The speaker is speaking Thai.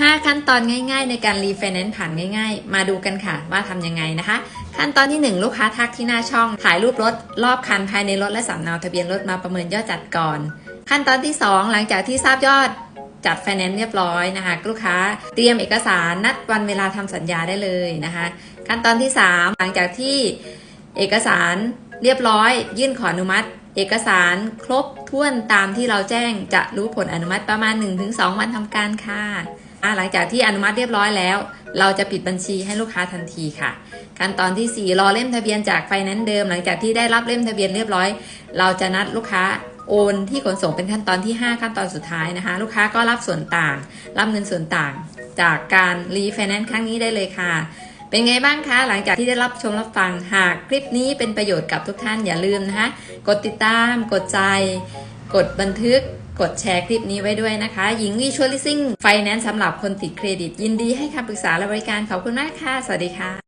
5 ขั้นตอนง่ายๆ ในการรีไฟแนนซ์ผ่านง่ายๆ มาดูกันค่ะว่าทำยังไงนะคะ ขั้นตอนที่ 1 ลูกค้าทักที่หน้าช่อง ถ่ายรูปรถ รอบคันภายในรถและสำเนาทะเบียนรถมาประเมินยอดจัดก่อน ขั้นตอนที่ 2 หลังจากที่ทราบยอดจัดไฟแนนซ์เรียบร้อยนะคะ ลูกค้าเตรียมเอกสารนัดวันเวลาทำสัญญาได้เลยนะคะ ขั้นตอนที่ 3 หลังจากที่เอกสารเรียบร้อย ยื่นขออนุมัติ เอกสารครบถ้วนตามที่เราแจ้งจะรู้ผลอนุมัติประมาณ 1-2 วันทำการค่ะ หลังจากที่อนุมัติเรียบร้อยแล้ว เราจะปิดบัญชีให้ลูกค้าทันทีค่ะ ขั้นตอนที่ 4 รอเล่มทะเบียนจากไฟแนนซ์เดิม หลังจากที่ได้รับเล่มทะเบียนเรียบร้อย เราจะนัดลูกค้าโอนที่ขนส่งเป็นขั้นตอนที่ 5 ขั้นตอนสุดท้ายนะคะ ลูกค้าก็รับส่วนต่าง รับเงินส่วนต่าง จากการรีไฟแนนซ์ครั้งนี้ได้เลยค่ะ เป็นไงบ้างคะ หลังจากที่ได้รับชมรับฟังหากคลิปนี้เป็นประโยชน์กับทุกท่านอย่าลืมนะคะ กดติดตาม กดใจ กดบันทึกกดแชร์คลิปนี้ไว้ด้วยนะคะ หญิงวีชวลลิซิ่งไฟแนนซ์สำหรับคนติดเครดิต ยินดีให้คำปรึกษาและบริการขอบคุณมากค่ะ สวัสดีค่ะ